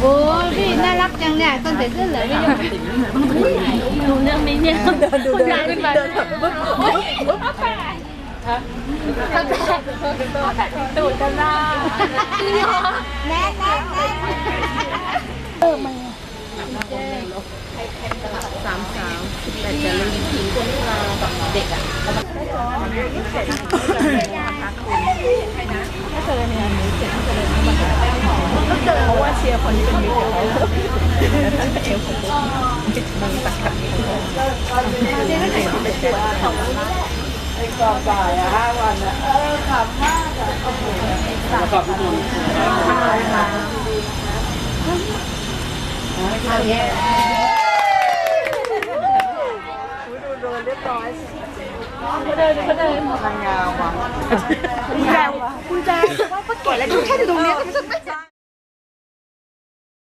โอ้พี่น่ารักจังเนี่ยต้นแต่เสื้อเหลืองนี่ดูเรื่องไหมเนี่ยเดินดูเดินขึ้นมาเดินแบบปุ๊บปุ๊บแปตัวแปะตูดกัวแต่ตัวแน่แน่แน่เออมาสามสาวแต่จะลืมทิ้งคนเราแบบเด็กอะ ชียร์คนที่เป็นมิตรกับเขาเอวของผมมึงตัดกับไอ้กองบ่ายอะห้าวันอะเออขำมากอะประกอบทุกคนเอาแย่ดูโดนเรียบร้อยเขาเดินเขาเดินทางงามว่ะคุณแจคุณแจว่าป้าเก๋แล้วดูแค่ตรงนี้ก็รู้สึกไม่